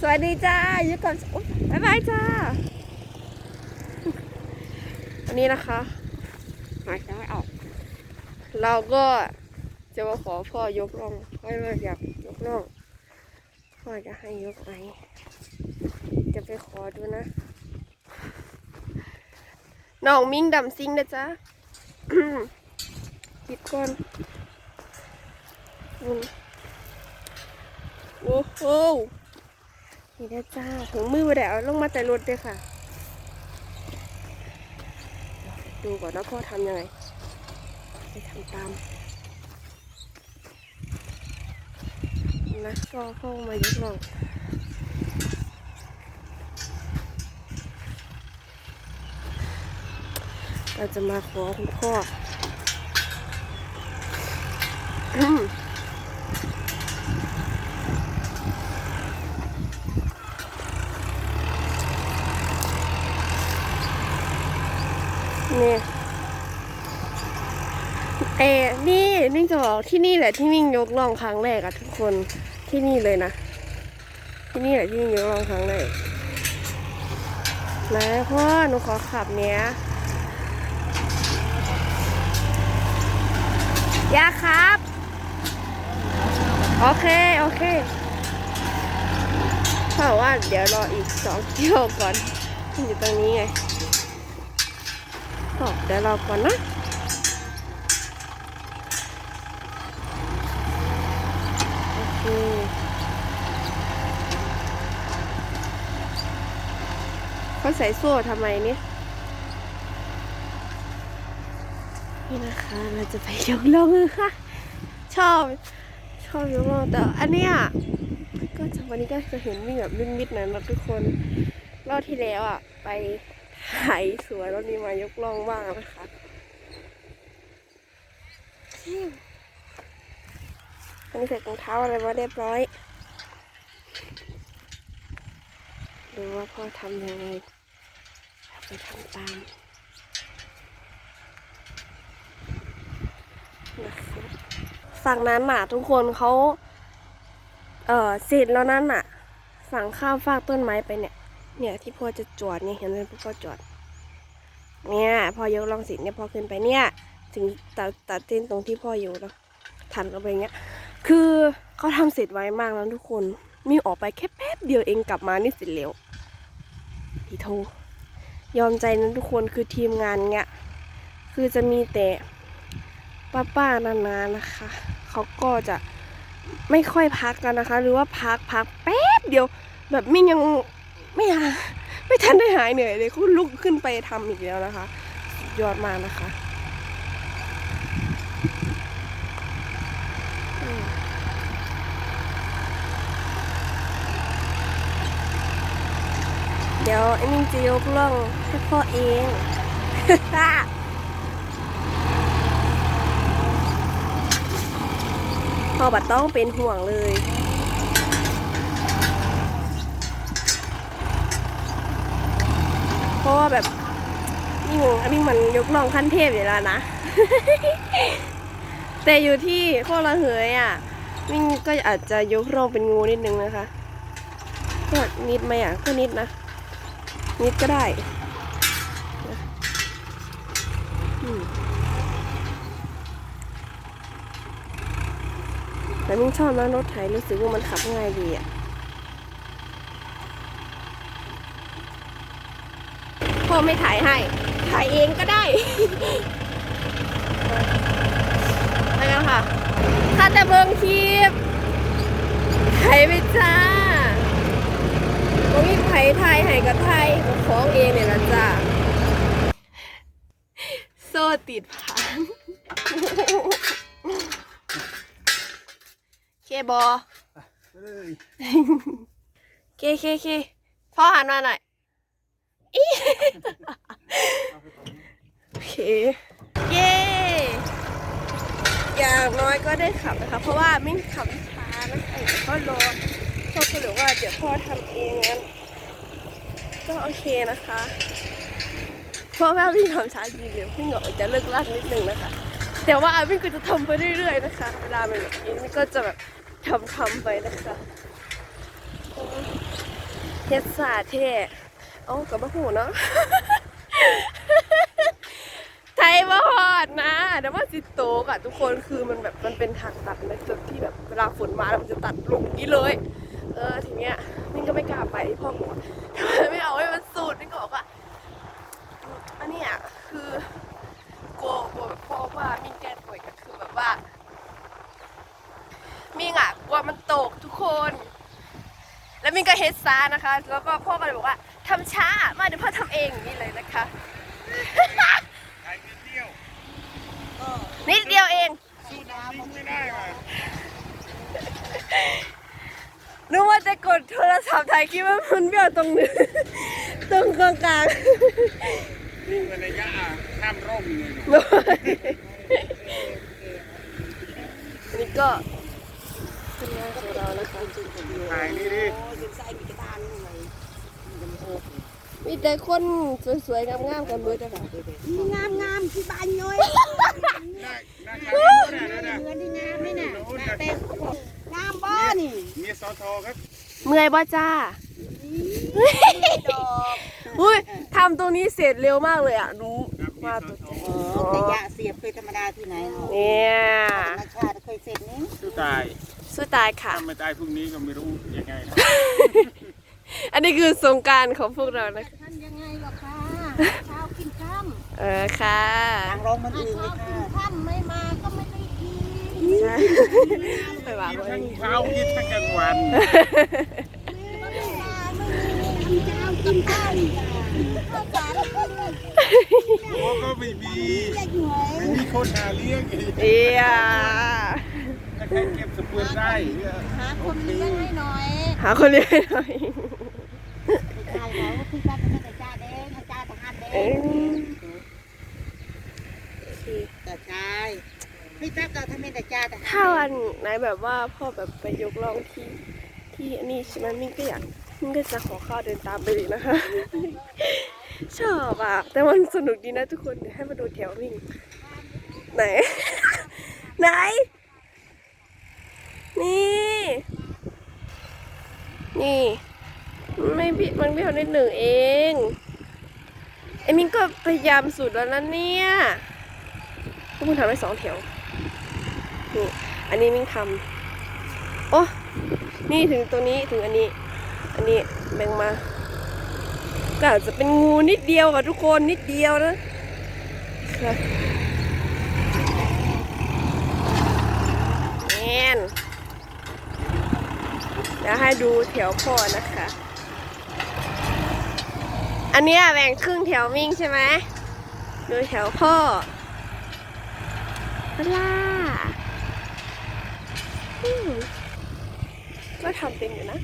สวัสดีจ้ายุก่อนโอ๊ยบ๊ายบายจ้าอันนี้นะคะหายใจไม่ออก เราก็จะมาขอพ่อยกล่องพ่ออยากยกล่องพ่อจะให้ยกไหนจะไปขอดูนะน้องมิงดำซิงนะจ๊ะคิดก่อนอืม โอ้โหนี่นะจ้าถุงมือมาแดดเอาลงมาแต่รถเลยค่ะ ดูก่อนนะพ่อทำยังไงไปทำตามนะก็เข้ามายกลองเราจะมาขอคุณพ่อ อืมนี่เอ นี่นิ่งจะบอกที่นี่แหละที่มิ่งยกลองครั้งแรกอะทุกคนที่นี่เลยนะ ที่นี่แหละที่มิ่งยกลองครั้งแรกนะพ่อหนูขอขับเนี้ยยาครับ โอเค โอเคเพราะว่าเดี๋ยวรออีกสองเที่ยวก่อนอยู่ตรงนี้ไงก็เดี๋ยวรอก่อนนะ โอเขาใส่โซ่ทำไมเนี่ยนี่นะคะ เราจะไปยกล่องค่ะ ชอบ ชอบยกล่องแต่อันเนี้ยก็จวันนี้ก็จะเห็นวิ่งแบบมิดๆน่อยนะทุกคนรอบที่แล้วอะ ไปถ่ายสวยรอบนี้มายกล่องบ้างนะคะ อันนี้ใส่รองเท้าอะไรมาเรียบร้อย ดูว่าพ่อทำยังไงไปทำตามนะคะฝั่งนั้นน่ะ ทุกคนเขาเออเสร็จแล้วนั่นน่ะ ฝั่งข้ามฟากต้นไม้ไปเนี่ย เนี่ยที่พ่อจะจอดเนี่ยเห็นไหมพ่อจอด เนี่ยพอยกลองสิเนี่ยพอขึ้นไปเนี่ย ถึงตัดตัดเส้นตรงที่พ่ออยู่แล้วทันเข้าไปอย่างเงี้ย คือเขาทำเสร็จไวมากแล้วทุกคน มีออกไปแค่แป๊บเดียวเองกลับมานี่เสร็จเร็วพี่โทยอมใจนะทุกคนคือทีมงานเนี้ยคือจะมีแต่ป้าป้าๆนานานะคะ เขาก็จะไม่ค่อยพักกันนะคะ หรือว่าพักพักแป๊บเดียว แบบมิ่งยังไม่หาไม่ทันได้หายเหนื่อยเลยคุณลุกขึ้นไปทำอีกแล้วนะคะ ยอดมากนะคะ เดี๋ยวไอ้มิงจะยกล่องให้พ่อเองพ่อบัดต้องเป็นห่วงเลยเพราะว่าแบบนี่งงอันนี้มันยกน้องขั้นเทพอยู่แล้วนะ แต่อยู่ที่โคกระเหยอะมิ่งก็อาจจะยกร่องเป็นงูนิดนึงนะคะ ก็นิดไหมอะก็นิดนะ นิดก็ได้แต่มิ่งชอบนะรถไถรู้สึกว่ามันขับง่ายดีอะพ่อไม่ถ่ายให้ ถ่ายเองก็ได้ไปกันค่ะ ถ้าจะเบิ่งคลิปถ่ายไปจ้า บ่มีไผถ่ายให้กับไทยของเองเนี่ยละจ้าโซ่ติดพันเคบอเลเคเคเคพ่อหันมาหน่อยอีโอเคเย้อย่างน้อยก็ได้ขับนะคะ เพราะว่าไม่ขับช้านะคะเดี๋ยวก็รอ ก็หรือว่าเดี๋ยวพ่อทำเองงั้นก็โอเคนะคะเพราะว่พี่ทำช้าจริงเดี๋ยวพี่เหงาจะเลิกลากนิดนึงนะคะ แต่ว่าพี่ก็จะทำไปเรื่อยๆนะคะ เวลามันแบบนี้ก็จะแบบทำทำๆไปนะคะเฮ็ดสาเท่เอากับมะหูเนาะ ดนะแต่ว่าสิโตกอะทุกคนคือมันแบบมันเป็นทางตัดในจุดที่แบบเวลาฝนมาแล้วมันจะตัดลงนี้เลย เออทีเนี้ยมินก็ไม่กล้าไปพ่อบอกทำไมไม่เอาให้มันสุดมินก็บอกว่าอันนี้คือกลัวกลัวแบบพ่อว่ามินแก้ป่วยก็คือแบบว่า มินอะกลัวมันตกทุกคน แล้วมินก็เฮดซานะคะ แล้วก็พ่อก็เลยบอกว่าทำช้ามาเดี๋ยวพ่อทำเองอย่างนี้เลยนะคะ นิดเดียวเองสู้น้ำทิ้งไม่ได้ว่ะนึกว่าจะกดโทรศัพท์ถ่ายคลิปว่ามันเบี้ยวตรงนึงตรงกลางกลางทิ้งไว้ในย่าข้ามร่มเลยๆนี่ก็เป็นงานของเรานะคะถ่ายนี่ดิมีแต่คนสวยๆงามๆกันเบิดนะคะงามงามๆที่บ้านย้อย ได้นะครับนี่นะนะ เงินที่งามไหมน่ะแต่งามบ่นี่ มีสอทอครับ เมื่อยบ่จ้าดอกอุ้ยทำตรงนี้เสร็จเร็วมากเลยอะรู้ว่าตัวเออแต่ยาเสียบเคยธรรมดาที่ไหนเนาะเนี่ยธรรมชาติเคยเสร็จนี่สู้ตายสู้ตายค่ะถ้าไม่ตายพรุ่งนี้ก็ไม่รู้ยังไงนะอันนี้คือสงกรารของพวกเรานะคะท่านยังไงหรอคะเช้ากินค่เออค่ะำทางรองมันถ้าอื่นเลเช้ายกิค่ะ ใช่ไปว่ากินไว้ทั้งเช้ากินทั้งกลางวันก็ไม่มาไม่มีน้ำเช้ากินข้าวข้าวสารกินโอ้ก็ไม่มีเรียกหน่วยไม่มีคนหาเลี้ยงอีกเอียถ้าใครเก็บสปืนได้เนี่ยหาคนเลี้ยงให้หน่อยหาคนเลี้ยงให้หน่อยใช่แล้วพี่จ้าจะไม่ได้จ้าเด้งจ้าทหารเด้ เอ้ ง ย แต่ชาย พี่ตั๊กก็ทำไมแต่จ้าแต่ถ้าวันไหนแบบว่าพ่อแบบไปยกล่องที่ที่อันนี่ใช่ไหมมิ่งก็อยากมิ่งก็จะขอข้าวเดินตามไปเลยนะคะ ชอบอะ แต่มันสนุกดีนะทุกคนเดี๋ยวให้มาดูแถวมิ่งไหน ไหน นี่ นี่ไม่บิมันเบี้ยวนิดหนึ่งเองไอ้มิงก็พยายามสุดแล้วนะเนี่ยพวกมึงทำได้สองแถว นี่อันนี้มิงทำโอ้นี่ถึงตรงนี้ถึงอันนี้ อันนี้แบ่งมาก็อาจจะเป็นงูนิดเดียวค่ะทุกคนนิดเดียวนะค่ะแอนเดี๋ยวให้ดูแถวพ่อนะคะ อันนี้แบ่งครึ่งแถวมิ่งใช่ไหมดูแถวพ่อลาอืม ก็ทำเป็นอยู่นะ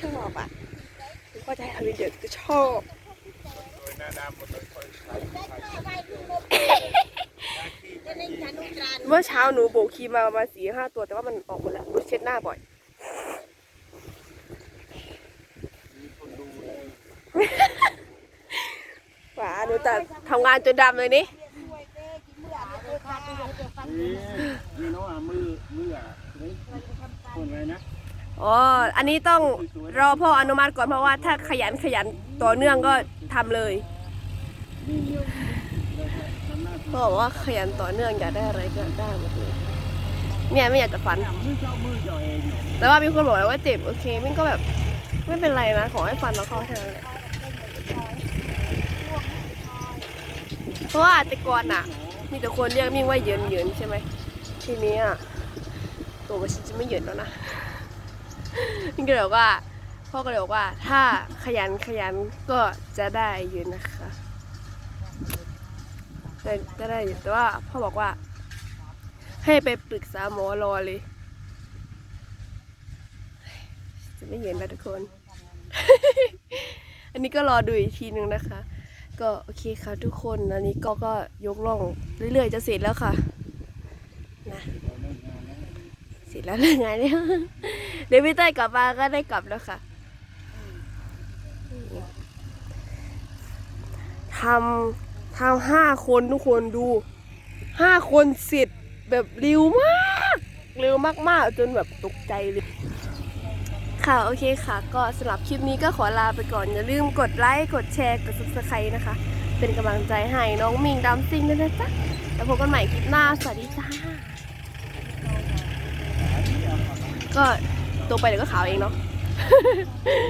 ชอบอะก็จะให้ทำวิดีโอก็ชอบหน้าดำหมดเลยคอยใส่เมื่อเช้าหนูโบกครีมมาประมาณสี่ห้าตัว แต่ว่ามันออกหมดแล้วหนูเช็ดหน้าบ่อยหวาหนูแต่ทำงานจนดำเลยนี่ นี่นี่น้องอะมือมืออะนี่คนอะไรนะ อ๋อ อันนี้ต้องรอพ่ออนุมัติก่อนเพราะว่าถ้าขยันขยันต่อเนื่องก็ทำเลยพ่อบอกว่าขยันต่อเนื่องอยากได้อะไรก็ได้หมดเลยเนี่ยไม่อยากจะฝัน แต่ว่ามีคนบอกแล้วว่าเจ็บโอเคมิ่ก็แบบไม่เป็นไรนะขอให้ฟันเราเข้าแค่นั้นแหละเพราะว่าแต่ก่อนอะ มีแต่คนเรียกมิ่งว่าเหยินเหยินใช่ไหมทีนี้อะตัวมันจะไม่เหยินแล้วนะ ก็เลยบอกว่า พ่อก็เลยบอกว่า ถ้าขยันขยันก็จะได้เหยินนะคะแต่จะได้อยู่แต่ว่าพ่อบอกว่า ให้ไปปรึกษาหมอรอเลย จะไม่เห็นแล้วทุกคน อันนี้ก็รอดูอีกทีนึงนะคะ ก็โอเคค่ะทุกคนอันนี้ก็ก็ยกล่องเรื่อยๆจะเสร็จแล้วค่ะนะ ร็แล้วไงเนี่ยเดี๋ยวพี่เต้กลับมาก็ได้กลับแล้วค่ะทำทำห้าคนทุกคนดูห้าคนสิทธ์แบบร็วมากเร็วมากๆ จนแบบตกใจเลย ค่ะ โอเคค่ะ ก็สำหรับคลิปนี้ก็ขอลาไปก่อน อย่าลืมกดไลค์กดแชร์กดซับสไครต์นะคะ เป็นกำลังใจให้น้องมิงดำซิงด้วนะจ๊ะแล้วพบกันใหม่คลิปหน้า สวัสดีจ้า ก็ตัวไปเดี๋ยวก็ขาวเองเนาะ